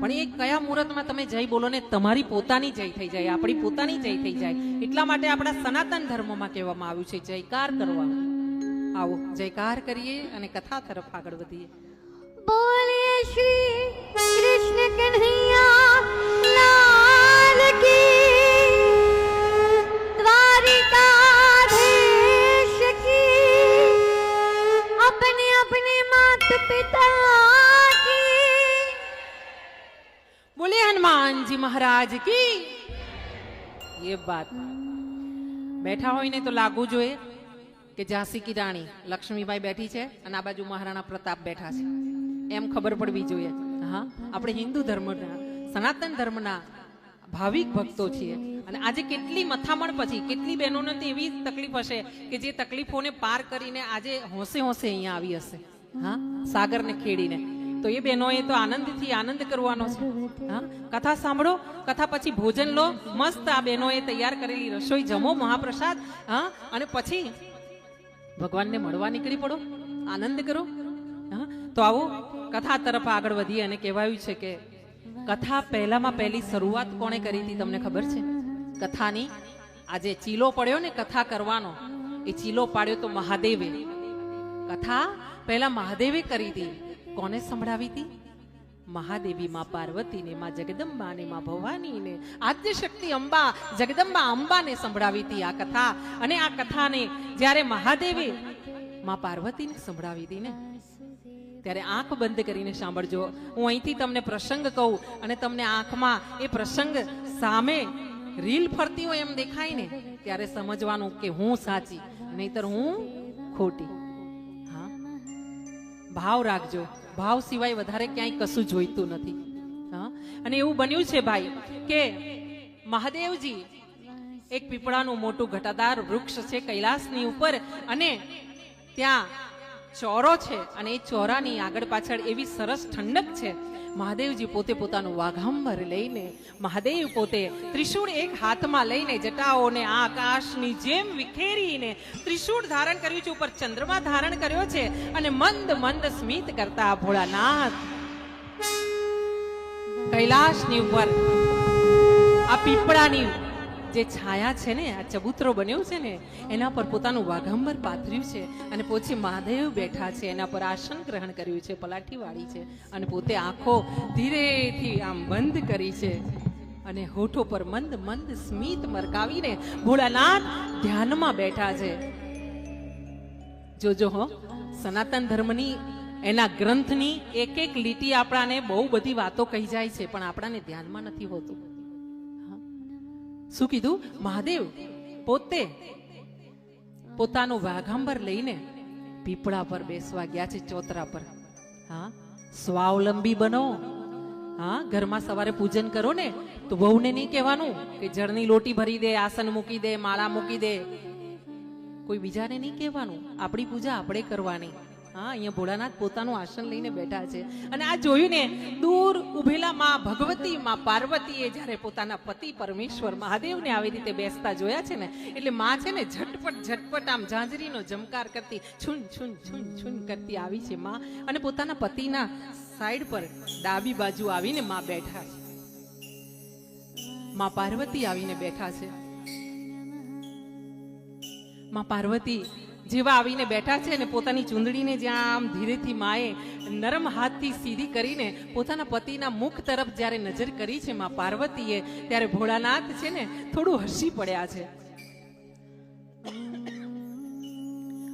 પણ એ કયા મુહૂર્તમાં તમે જય બોલો ને તમારી પોતાની જય થઈ જાય, આપણી પોતાની જય થઈ જાય. એટલા માટે આપણા સનાતન ધર્મમાં કહેવામાં આવ્યું છે, જયકાર કરવા આવો, જયકાર કરીએ અને કથા તરફ આગળ વધીએ. બોલીએ શ્રી કૃષ્ણ કન્હૈયા હનુમાનજી મહારાજ કી? એ વાત. બેઠા હોય ને તો લાગવું જોઈએ કે ઝાંસી કી રાણી લક્ષ્મીબાઈ બેઠી છે અને આ બાજુ મહારાણા પ્રતાપ બેઠા છે. એમ ખબર પડવી જોઈએ. હા, આપણે હિન્દુ ધર્મના, સનાતન ધર્મના ભાવિક ભક્તો છીએ. અને આજે કેટલી મથામણ પછી, કેટલી બહેનોને તો એવી તકલીફ હશે કે જે તકલીફોને પાર કરીને આજે હોંશે હોંશે અહીંયા આવી હશે. હા, સાગરને ખેડીને. તો એ બહેનોએ તો આનંદથી આનંદ કરવાનો છે. હા? કથા સાંભળો કથા પછી ભોજન લો. મસ્ત આ બહેનોએ તૈયાર કરેલી રસોઈ જમો મહાપ્રસાદ હા? અને પછી ભગવાનને મળવા નીકળી પડો. આનંદ કરો. હા? તો આવો કથા તરફ આગળ વધીએ અને કહેવાયું છે કે કથા પહેલામાં પહેલી શરૂઆત કોણે કરી હતી તમને ખબર છે? કથાની આજે ચીલો પડ્યો ને કથા કરવાનો. એ ચીલો પાડ્યો તો મહાદેવે. કથા પહેલા મહાદેવે કરી હતી. કોને સંભળાવી હતી? મહાદેવી માં પાર્વતી ને માં જગદંબા ને માં ભવાની ને આદ્ય શક્તિ અંબા, જગદંબા અંબાને સંભળાવી હતી આ કથા. અને આ કથાને જ્યારે મહાદેવે માં પાર્વતીને સંભળાવી હતી ને, ત્યારે આંખ બંધ કરીને સાંભળજો. હું અહીંથી તમને પ્રસંગ કહું અને તમને આંખમાં એ પ્રસંગ સામે રીલ ફરતી હોય એમ દેખાય ને, ત્યારે સમજવાનું કે હું સાચી, નહીતર હું ખોટી. ભાવ રાખજો. ભાવ સિવાય વધારે ક્યાંય કશું જોઈતું નથી. હા? અને એવું બન્યું છે ભાઈ કે મહાદેવજી એક પીપળાનું મોટું ઘટાદાર વૃક્ષ છે કૈલાસની ઉપર અને ત્યાં ચોરો છે અને એ ચોરાની આગળ પાછળ એવી સરસ ઠંડક છે. મહાદેવજી પોતે પોતાનું વાઘાંબર લઈને, મહાદેવ પોતે ત્રિશૂળ એક હાથમાં લઈને જટાઓને આકાશની જેમ વિખેરીને ત્રિશૂળ ધારણ કર્યું છે, ઉપર ચંદ્રમા ધારણ કર્યો છે અને મંદ મંદ સ્મિત કરતા ભોળાનાથ. કૈલાશની ઉપર, આ પીપળાની જે છાયા છે ને, આ ચબૂતરો બન્યો છે ને, એના પર પોતાનું વાઘંબર પાથર્યું છે અને પછી મહાદેવ બેઠા છે એના પર આસન ગ્રહણ કર્યું છે, પલાઠી વાળી છે અને પોતે આંખો ધીરેથી આમ બંધ કરી છે અને હોઠો પર મંદ મંદ સ્મિત મરકાવીને ભોળાનાથ ધ્યાનમાં બેઠા છે જોજો હો, સનાતન ધર્મની, એના ગ્રંથની એક એક લીટી આપણાને બહુ બધી વાતો કહી જાય છે, પણ આપણાને ધ્યાનમાં નથી હોતું. શું કીધું મહાદેવ, પોતે પોતાનું વાઘાંબર લઈને પીપળા પર બેસવા ગયા છે, ચોતરા પર. હા, સ્વાવલંબી બનો. હા, ઘરમાં સવારે પૂજન કરો ને, તો વહુને નહીં કહેવાનું કે જળની લોટી ભરી દે, આસન મૂકી દે, માળા મૂકી દે. કોઈ બીજાને નહીં કહેવાનું. આપણી પૂજા આપણે કરવાની. હા, અહીંયા ભોળાનાથ પોતાનું આસન લઈને બેઠા છે. અને આ જોયું ને દૂર ઉભેલા માં ભગવતી, માં પાર્વતીએ જ્યારે પોતાના પતિ પરમેશ્વર મહાદેવને આવી રીતે બેસતા જોયા છે ને, એટલે માં છે ને ઝટપટ ઝટપટ આમ ઝાંઝરીનો જમકાર કરતી, છૂન છૂન છૂન છૂન કરતી આવી છે માં. અને પોતાના પતિના સાઈડ પર ડાબી બાજુ આવીને માં બેઠા છે. માં પાર્વતી આવીને બેઠા છે. માં પાર્વતી જેવા આવીને બેઠા છે અને પોતાની ચૂંદડીને જ્યાં આમ ધીરેથી માએ નરમ હાથથી સીધી કરીને પોતાના પતિના મુખ તરફ જ્યારે નજર કરી છે માં પાર્વતીએ, ત્યારે ભોળાનાથ છે ને થોડું હસી પડ્યા છે.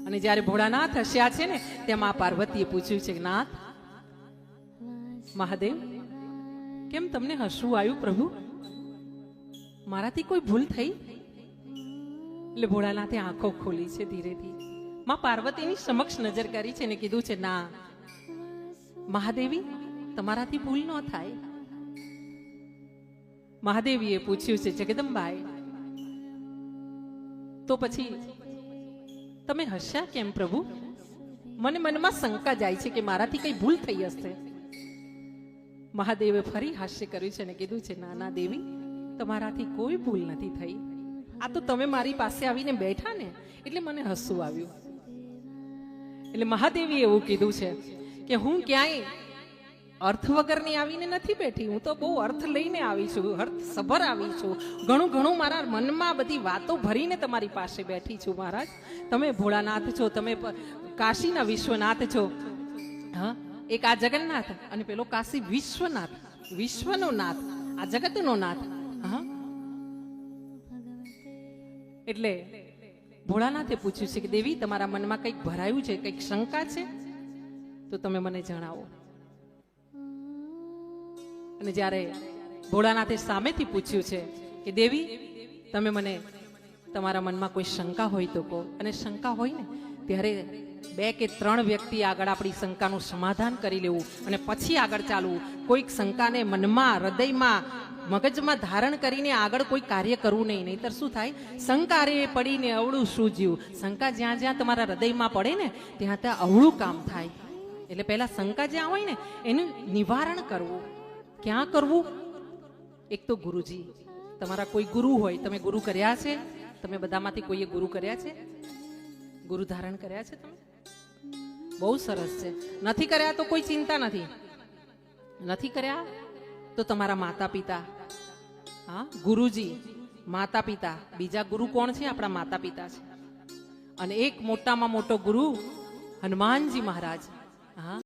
અને જ્યારે ભોળાનાથ હસ્યા છે ને, ત્યાં માં પાર્વતીએ પૂછ્યું છે નાથ, મહાદેવ, કેમ તમને હસવું આવ્યું પ્રભુ? મારાથી કોઈ ભૂલ થઈ? એટલે ભોળાનાથે આંખો ખોલી છે ધીરેથી. માં પાર્વતીની સમક્ષ નજર કરી છે ને કીધું છે, ના, મહાદેવી, તમારાથી ભૂલ ન થાય. મહાદેવીએ પૂછ્યું છે, જગદંબાએ, તો પછી તમે હસ્યા કેમ પ્રભુ? મને મનમાં શંકા જાય છે કે મારાથી કઈ ભૂલ થઈ હશે. મહાદેવે ફરી હાસ્ય કર્યું છે ને કીધું છે, ના ના, દેવી, તમારાથી કોઈ ભૂલ નથી થઈ. આ તો તમે મારી પાસે આવીને બેઠા ને, એટલે મને હસવું આવ્યું. એટલે મહાદેવીએ એવું કીધું છે કે હું ક્યાંય અર્થ વગરની આવીને નથી બેઠી. હું તો બહુ અર્થ લઈને આવી છું અર્થ સભર આવી છું. ઘણું ઘણું મારા મનમાં બધી વાતો ભરીને તમારી પાસે બેઠી છું મહારાજ. તમે ભોળાનાથ છો, તમે કાશીના વિશ્વનાથ છો. હા? એક આ જગન્નાથ અને પેલો કાશી વિશ્વનાથ, વિશ્વનો નાથ, આ જગતનો નાથ. હા? એટલે ભોળાનાથે પૂછ્યું છે કે, દેવી, તમારા મનમાં કંઈક ભરાયું છે? કંઈક શંકા છે? તો તમે મને જણાવો. અને જ્યારે ભોળાનાથે સામેથી પૂછ્યું છે કે, દેવી, તમે મને, તમારા મનમાં કોઈ શંકા હોય તો કહો. અને શંકા હોય ને ત્યારે બે કે ત્રણ વ્યક્તિ આગળ આપણી શંકાનું સમાધાન કરી લેવું અને પછી આગળ ચાલવું. કોઈક શંકાને મનમાં, હૃદયમાં, મગજમાં ધારણ કરીને આગળ કોઈ કાર્ય કરવું નહીં. નહીતર શું થાય? શંકારે પડીને અવળું સૂજ્યું શંકા જ્યાં જ્યાં તમારા હૃદયમાં પડે ને, ત્યાં ત્યાં અવળું કામ થાય. એટલે પહેલા શંકા જ્યાં હોય ને, એનું નિવારણ કરવું. ક્યાં કરવું? એક તો ગુરુજી. તમારા કોઈ ગુરુ હોય, તમે ગુરુ કર્યા છે? તમે બધામાંથી કોઈએ ગુરુ કર્યા છે? ગુરુ ધારણ કર્યા છે તમે? બહુ સરસ છે. નથી કર્યા તો કોઈ ચિંતા નથી. નથી કર્યા તો તમારા માતા પિતા હા, ગુરુજી માતા પિતા બીજા ગુરુ કોણ છે? આપણા માતા પિતા છે. અને એક મોટામાં મોટો ગુરુ હનુમાનજી મહારાજ. હા.